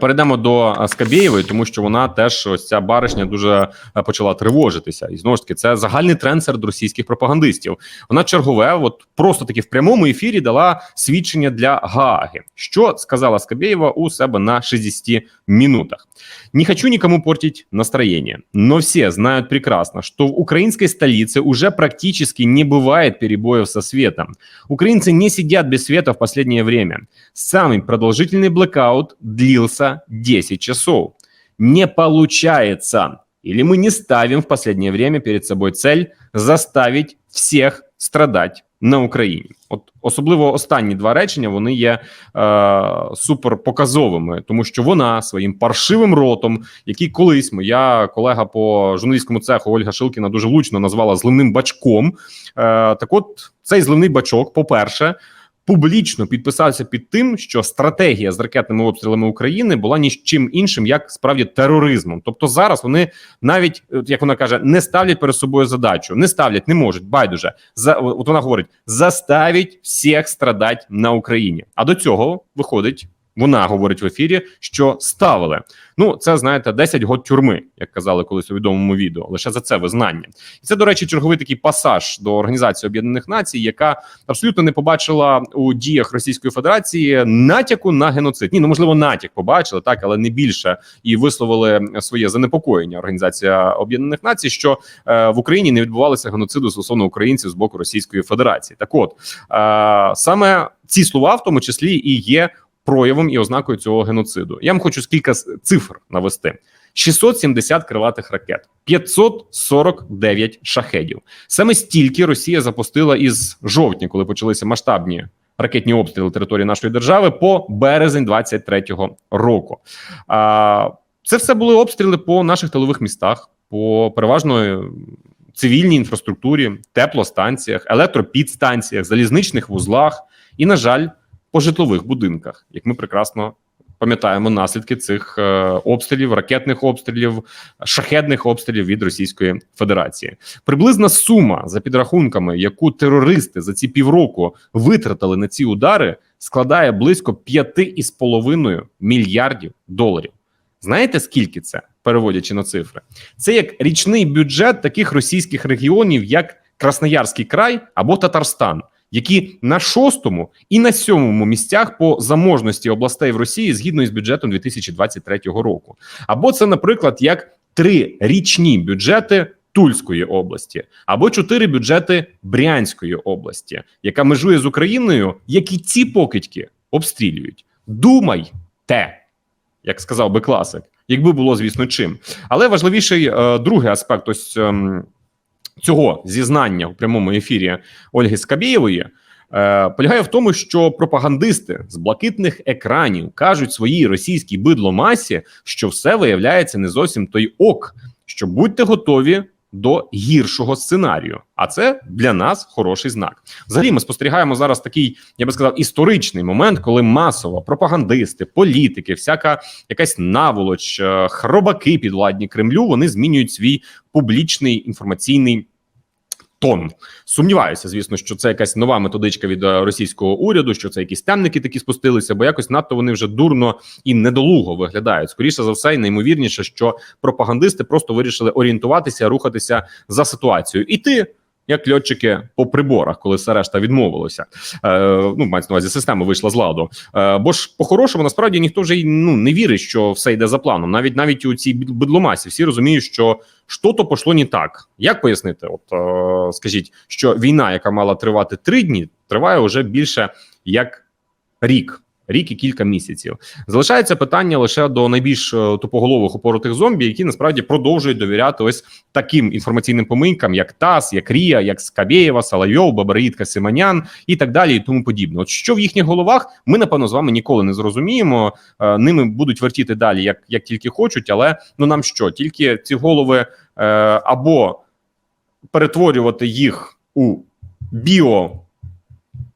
Перейдемо до е, Скабєєвої, тому що вона теж ось ця баришня дуже е, почала тривожитися. І знову ж таки, це загальний тренд серед російських пропагандистів. Вона чергове, от просто таки в прямому ефірі дала свідчення для Гааги. Що сказала Скабєєва у себе на 60 минутах? Не хочу никому портить настроение, но все знают прекрасно, что в украинской столице уже практически не бывает перебоев со светом. Украинцы не сидят без света в последнее время. Самый продолжительный блэкаут длился 10 часов. Не получается. Или мы не ставим в последнее время перед собой цель заставить всех страдать на Україні. От особливо останні два речення вони є е, суперпоказовими, тому що вона своїм паршивим ротом, який колись моя колега по журналістському цеху Ольга Шилкіна дуже влучно назвала зливним бачком. Е, так, от цей зливний бачок, по-перше, публічно підписався під тим, що стратегія з ракетними обстрілами України була нічим іншим, як справді тероризмом. Тобто зараз вони навіть, як вона каже, не ставлять перед собою задачу, не ставлять, не можуть. Байдуже за от вона говорить: заставить всіх страдати на Україні. А до цього виходить. Вона говорить в ефірі, що ставили. Ну, це знаєте, 10 год тюрми, як казали колись у відомому відео. Лише за це визнання. І це, до речі, черговий такий пасаж до Організації Об'єднаних Націй, яка абсолютно не побачила у діях Російської Федерації натяку на геноцид. Ні, ну можливо, натяк побачили так, але не більше і висловили своє занепокоєння. Організація Об'єднаних Націй, що е, в Україні не відбувалося геноциду стосовно українців з боку Російської Федерації. Так, от е, саме ці слова, в тому числі, і є проявом і ознакою цього геноциду. Я вам хочу кілька цифр навести: 670 крилатих ракет, 549 шахедів. Саме стільки Росія запустила із жовтня, коли почалися масштабні. Ракетні обстріли території нашої держави по березень 23-го року. А це все були обстріли по наших тилових містах, по переважно цивільній інфраструктурі, теплостанціях, електропідстанціях, залізничних вузлах і, на жаль, по житлових будинках, як ми прекрасно пам'ятаємо наслідки цих е, обстрілів, ракетних обстрілів, шахедних обстрілів від Російської Федерації. Приблизна сума за підрахунками, яку терористи за ці півроку витратили на ці удари, складає близько 5,5 мільярдів доларів. Знаєте скільки це переводячи на цифри? Це як річний бюджет таких російських регіонів, як Красноярський край або Татарстан які на шостому і на сьомому місцях по заможності областей в Росії згідно із бюджетом 2023 року. Або це, наприклад, як три річні бюджети. Тульської області або чотири бюджети Брянської області, яка межує з Україною, які ці покидьки обстрілюють. Думай те, як сказав би класик, якби було звісно чим. Але важливіший е, другий аспект ось е, цього зізнання у прямому ефірі Ольги Скабєєвої е, полягає в тому, що пропагандисти з блакитних екранів кажуть своїй російській бидломасі, що все виявляється не зовсім той ок, що будьте готові. До гіршого сценарію, а це для нас хороший знак. Взагалі, ми спостерігаємо зараз такий, я би сказав, історичний момент, коли масово пропагандисти, політики, всяка якась наволоч, е, хробаки підвладні Кремлю, вони змінюють свій публічний інформаційний тон. Сумніваюся, звісно, що це якась нова методичка від е, російського уряду, що це якісь темники такі спустилися, бо якось надто вони вже дурно і недолуго виглядають. Скоріше за все, і наймовірніше, що пропагандисти просто вирішили орієнтуватися, рухатися за ситуацією. І ти як льотчики по приборах, коли все решта відмовилося. Е, Ну, мається на увазі, система вийшла з ладу. Е, Бо ж по-хорошому насправді ніхто вже й ну не вірить, що все йде за планом. Навіть навіть у цій бедломасі всі розуміють, що що то пішло не так. Як пояснити? От е, скажіть, що війна, яка мала тривати три дні, триває вже більше як рік рік і кілька місяців. Залишається питання лише до найбільш е, тупоголових упоротих зомбі, які насправді продовжують довіряти ось таким інформаційним помийкам, як ТАСС, як Рія, як Скабєєва, Салайов, Бабараїдка, Симонян і так далі, і тому подібне. От що в їхніх головах ми напевно з вами ніколи не зрозуміємо. Е, ними будуть вертіти далі, як як тільки хочуть, але ну нам що тільки ці голови е, або перетворювати їх у біо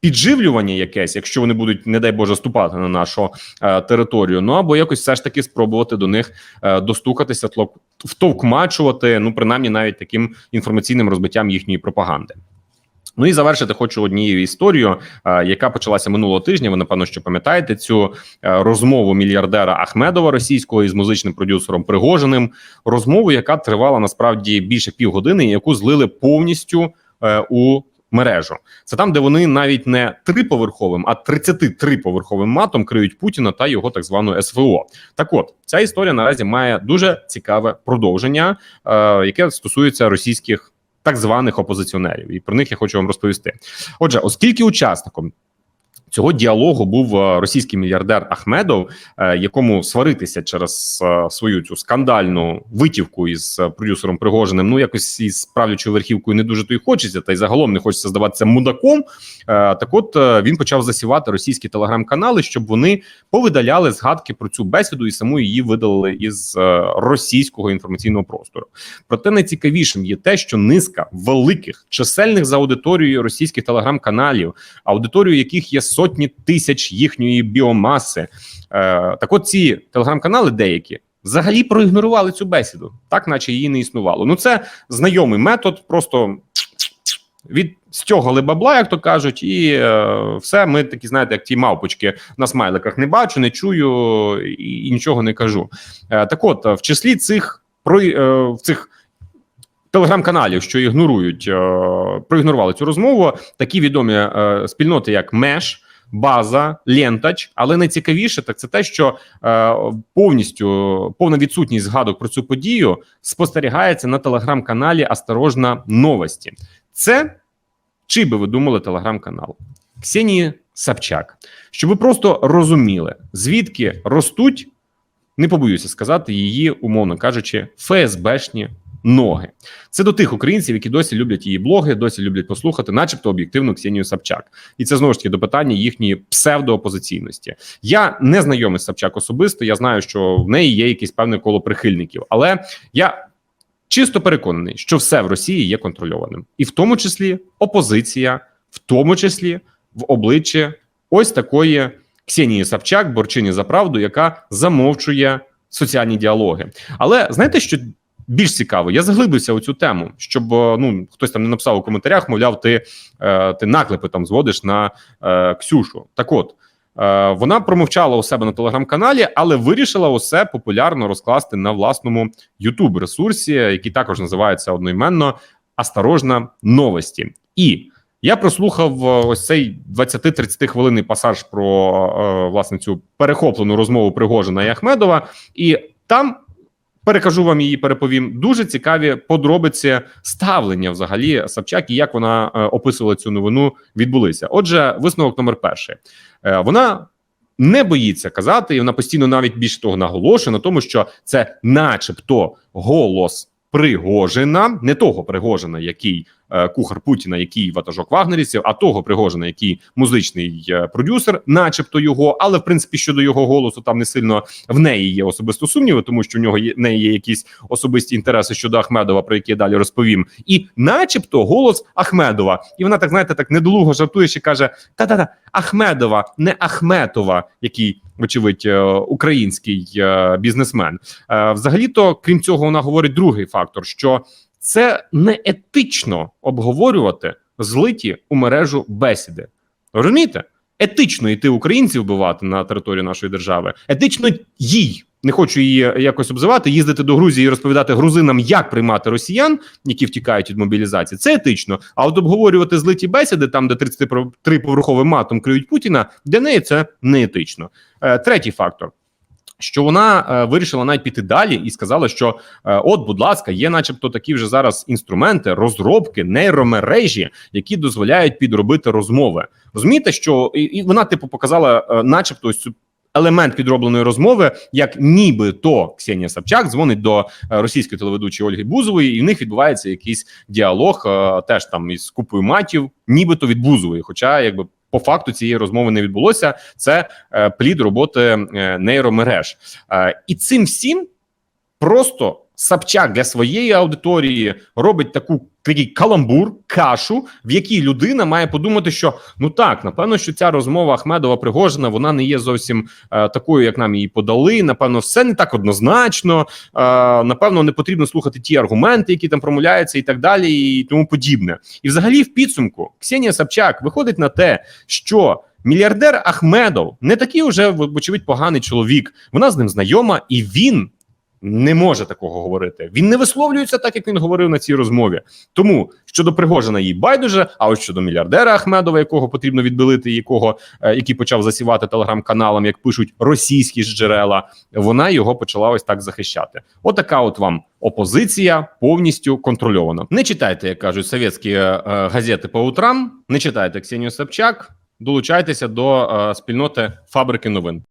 підживлювання якесь, якщо вони будуть, не дай Боже, ступати на нашу е, територію. Ну або якось все ж таки спробувати до них е, достукатися, втовкмачувати, ну принаймні навіть таким інформаційним розбиттям їхньої пропаганди. Ну і завершити хочу однією історією, е, яка почалася минулого тижня. Ви напевно що пам'ятаєте цю е, розмову мільярдера Ахмедова російського із музичним продюсером Пригожиним. Розмову, яка тривала насправді більше півгодини, яку злили повністю е, у мережу. Це там, де вони навіть не триповерховим, а 33-поверховим матом криють Путіна та його так звану СВО. Так, от ця історія наразі має дуже цікаве продовження, е, яке стосується російських так званих опозиціонерів, і про них я хочу вам розповісти. Отже, оскільки учасником цього діалогу був е, російський мільярдер Ахмедов, е, якому сваритися через е, свою цю скандальну витівку із продюсером Пригожиним, ну якось із правлячою верхівкою не дуже то й хочеться, та й загалом не хочеться здаватися мудаком. Так, от він почав засівати російські телеграм-канали, щоб вони повидаляли згадки про цю бесіду і саму її видалили із російського інформаційного простору. Проте найцікавішим є те, що низка великих чисельних за аудиторією російських телеграм-каналів, аудиторію яких є сотні тисяч їхньої біомаси. Е, так, от ці телеграм-канали деякі. Взагалі проігнорували цю бесіду, так наче її не існувало. Ну це знайомий метод, просто відстягали бабла, як то кажуть, і е, все. Ми такі, знаєте, як ті мавпочки на смайликах не бачу, не чую і, і нічого не кажу. Е, так, от в числі цих про е, цих. Телеграм-каналів, що ігнорують, е, проігнорували цю розмову. Такі відомі е, спільноти, як Меш, База, Лентач. Але найцікавіше так це те, що е, повністю повна відсутність згадок про цю подію спостерігається на телеграм-каналі Осторожна Новості. Це чи би ви думали телеграм-канал Ксенії Сапчак, щоб ви просто розуміли, звідки ростуть, не побоюся сказати, її, умовно кажучи, ФСБшні ноги. Це до тих українців, які досі люблять її блоги, досі люблять послухати, начебто об'єктивну Ксенію Сапчак. І це знову ж таки до питання їхньої псевдоопозиційності. Я не знайомий з Сапчак особисто. Я знаю, що в неї є якесь певне коло прихильників, але я. Чисто переконаний, що все в Росії є контрольованим, і в тому числі опозиція, в тому числі в обличчі ось такої Ксенії Сапчак, борчині за правду, яка замовчує соціальні діалоги. Але знаєте, що більш цікаво, я заглибився у цю тему, щоб е, ну хтось там не написав у коментарях, мовляв, ти, е, ти наклепи там зводиш на е, Ксюшу. Так от. Вона промовчала у себе на телеграм-каналі, але вирішила усе популярно розкласти на власному youtube ресурсі, який також називається одноіменно Осторожна новості. І я прослухав ось цей 20-30 хвилинний пасаж про власне цю перехоплену розмову Пригожина і Ахмедова, і там. Перекажу вам її, переповім дуже цікаві подробиці ставлення взагалі Собчак і як вона е, описувала цю новину відбулися. Отже, висновок номер перший. Е, вона не боїться казати, і вона постійно навіть більше того наголошує на тому, що це, начебто, голос Пригожина, не того Пригожина, який е, кухар Путіна, який ватажок вагнерівців, а того Пригожина, який музичний е, продюсер, начебто його. Але в принципі щодо його голосу там не сильно в неї є особисто сумніви, тому що в нього є в неї є якісь особисті інтереси щодо Ахмедова, про які я далі розповім, і, начебто, голос Ахмедова, і вона так знаєте, так недолуго жартує, ще каже: та-та-та, Ахмедова, не Ахметова, який. Вочевидь, е, український е, бізнесмен. Е, Взагалі-то, крім цього, вона говорить другий фактор: що це не етично обговорювати злиті у мережу бесіди. Розумієте? Етично йти українців вбивати на території нашої держави, етично їй. Не хочу її якось обзивати, їздити до Грузії і розповідати грузинам, як приймати росіян, які втікають від мобілізації. Це етично. А от обговорювати злиті бесіди, там де 33 поверховим матом криють Путіна, для неї це не етично. Е, Третій фактор. Що вона е, вирішила навіть піти далі і сказала, що е, от, будь ласка, є, начебто, такі вже зараз інструменти, розробки, нейромережі, які дозволяють підробити розмови. Розумієте, що і, і вона, типу, показала, е, начебто, ось цю елемент підробленої розмови, як нібито Ксенія Собчак дзвонить до е, російської телеведучої Ольги Бузової, і в них відбувається якийсь діалог, е, теж там із купою матів, нібито від Бузової. Хоча, якби по факту цієї розмови не відбулося. Це е, плід роботи нейромереж, і цим всім просто Собчак для своєї аудиторії робить таку такий каламбур, кашу, в якій людина має подумати, що ну так, напевно, що ця розмова Ахмедова Пригожина вона не є зовсім е, такою, як нам її подали. Напевно, все не так однозначно. Е, напевно, не потрібно слухати ті аргументи, які там промовляються, і так далі, і тому подібне. І, взагалі, в підсумку Ксенія Собчак виходить на те, що. Мільярдер Ахмедов не такий уже вочевидь поганий чоловік. Вона з ним знайома, і він не може такого говорити. Він не висловлюється так, як він говорив на цій розмові. Тому щодо Пригожина їй байдуже. А ось щодо мільярдера Ахмедова, якого потрібно відбилити, якого е, який почав засівати телеграм-каналам, як пишуть російські ж джерела, вона його почала ось так захищати. Отака, от вам опозиція повністю контрольована. Не читайте, як кажуть совєтські е, е, газети по утрам. Не читайте Ксенію Собчак. Долучайтеся до спільноти фабрики новин.